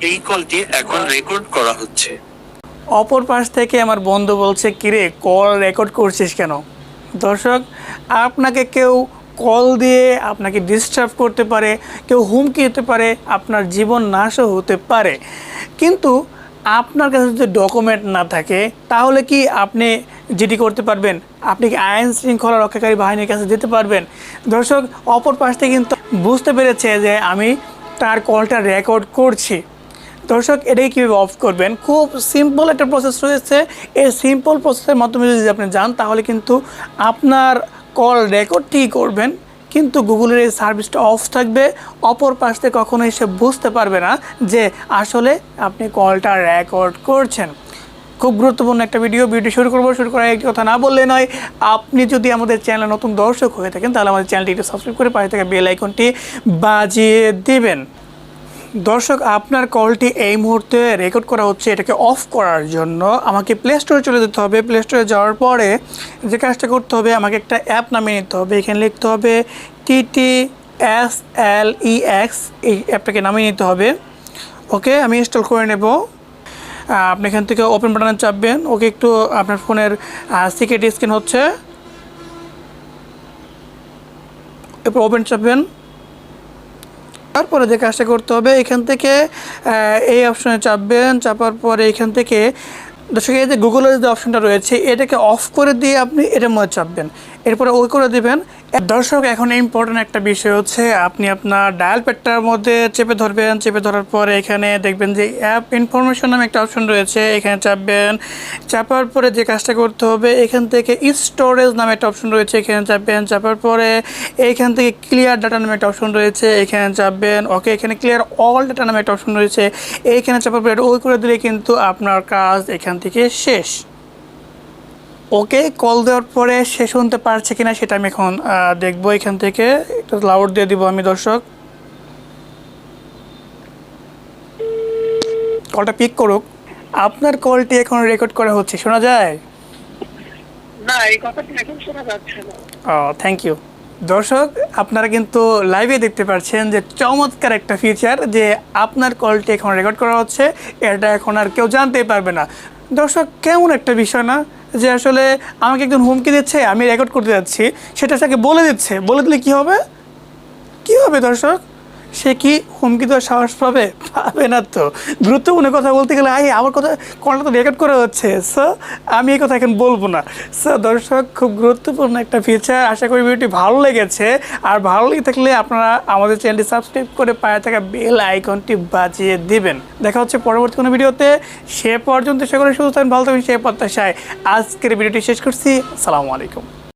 এই কলটি এখন রেকর্ড করা হচ্ছে। অপর পাশ থেকে আমার বন্ধু বলছে কিরে কল রেকর্ড করছিস কেন? দর্শক আপনাকে কেউ কল দিয়ে আপনাকে ডিস্টার্ব করতে পারে কেউ হুমকি হতে পারে আপনার জীবন নাশও হতে পারে। কিন্তু আপনার কাছে যদি ডকুমেন্ট না থাকে তাহলে কি আপনি জিডি করতে পারবেন আপনি কি আইন শৃঙ্খলা রক্ষাকারী বাহিনীর কাছে যেতে পারবেন? দর্শক অপর পাশ থেকে কিন্তু বুঝতে পেরেছে যে আমি তার কলটা রেকর্ড করছি। দর্শক এটাই কীভাবে অফ করবেন? খুব সিম্পল একটা প্রসেস রয়েছে। এই সিম্পল প্রসেসের মাধ্যমে যদি আপনি যান, তাহলে কিন্তু আপনার কল রেকর্ডটি করবেন, কিন্তু গুগলের এই সার্ভিসটা অফ থাকবে। অপর পাশ থেকে কখনোই সে বুঝতে পারবে না যে আসলে আপনি কলটা রেকর্ড করছেন। খুব গুরুত্বপূর্ণ একটা ভিডিও ভিডিও শুরু করব, শুরু করার একটি কথা না বললে নয়, আপনি যদি আমাদের চ্যানেলে নতুন দর্শক হয়ে থাকেন, তাহলে আমাদের চ্যানেলটি একটু সাবস্ক্রাইব করে পাশে থাকা বেল আইকনটি বাজিয়ে দিবেন। দর্শক, আপনার কলটি এই মুহূর্তে রেকর্ড করা হচ্ছে, এটাকে অফ করার জন্য। আমাকে প্লে স্টোরে চলে যেতে হবে। প্লে স্টোরে যাওয়ার পরে যে কাজটা করতে হবে, আমাকে একটা অ্যাপ নামিয়ে নিতে হবে। এখানে লিখতে হবে TT S L E X এই অ্যাপটাকে নামিয়ে নিতে হবে। ওকে, আমি ইনস্টল করে নেব। আপনি এখান থেকে ওপেন বাটনে চাপবেন। ওকে, একটু আপনার ফোনের সিকেট স্ক্রিন হচ্ছে। এরপর ওপেন চাপবেন। তারপরে যে কাজটা করতে হবে, এখান থেকে এই অপশনে চাপবেন, চাপার পরে এখান থেকে, দর্শক, এই যে গুগলের যে অপশানটা রয়েছে, এটাকে অফ করে দিয়ে আপনি এটার মধ্যে চাপবেন। এরপরে ওই করে দিবেন দর্শক, এখন ইম্পর্টেন্ট একটা বিষয় হচ্ছে, আপনি আপনার ডায়াল প্যাডটার মধ্যে চেপে ধরবেন, চেপে ধরার পরে এখানে দেখবেন যে অ্যাপ ইনফরমেশন নামে একটা অপশন রয়েছে, এখানে চাপবেন, চাপার পরে যে কাজটা করতে হবে, এখান থেকে স্টোরেজ নামে একটা অপশন রয়েছে, এখানে চাপবেন, চাপার পরে এইখান থেকে ক্লিয়ার ডাটা নামে একটা অপশন রয়েছে, এখানে চাপবেন ওকে এখানে ক্লিয়ার অল ডাটা নামে একটা অপশন রয়েছে এইখানে চাপার পরে ওই করে দিলে কিন্তু আপনার কাজ এখান থেকে শেষ। ওকে কল দেওয়ার পরে সে শুনতে পারছে কিনা সেটা আমি এখন দেখব এখান থেকে। একটা লাউড দিয়ে দিব আমি দর্শক। কলটা পিক করুক। আপনার কলটি এখন রেকর্ড করা হচ্ছে শোনা যায়? না এই কথাটি এখন শোনা যাচ্ছে না। ও থ্যাংক ইউ দর্শক, আপনারা কিন্তু লাইভে দেখতে পাচ্ছেন যে চমৎকার একটা ফিচার যে আপনার কলটি এখন রেকর্ড করা হচ্ছে। এটা এখন আর কেউ জানতে পারবে না। দর্শক, কেমন একটা বিষয় না যে আসলে আমাকে একজন হুমকি দিচ্ছে, আমি রেকর্ড করতে যাচ্ছি, সেটা তাকে বলে দিচ্ছে। বলে দিলে কী হবে? কী হবে দর্শক? সে কি হুমকি দেওয়ার সাহস পাবে? পাবে না তো। দ্রুত গুরুত্বপূর্ণ কথা বলতে গেলে, আই, আমার কথা, কলটা তো রেকর্ড করা হচ্ছে। সো আমি এই কথা এখন বলব না। সো দর্শক, খুব গুরুত্বপূর্ণ একটা ফিচার আশা করি ভিডিওটি ভালো লেগেছে। আর ভালো লেগে থাকলে আপনারা আমাদের চ্যানেলটি সাবস্ক্রাইব করে পায়ে থাকা বেল আইকনটি বাজিয়ে দিবেন। দেখা হচ্ছে পরবর্তী কোনো ভিডিওতে। সে পর্যন্ত সকলে সুস্থ থাকেন, ভালো থাকবেন সে প্রত্যাশায়। আজকের ভিডিওটি শেষ করছি। আসসালামু আলাইকুম।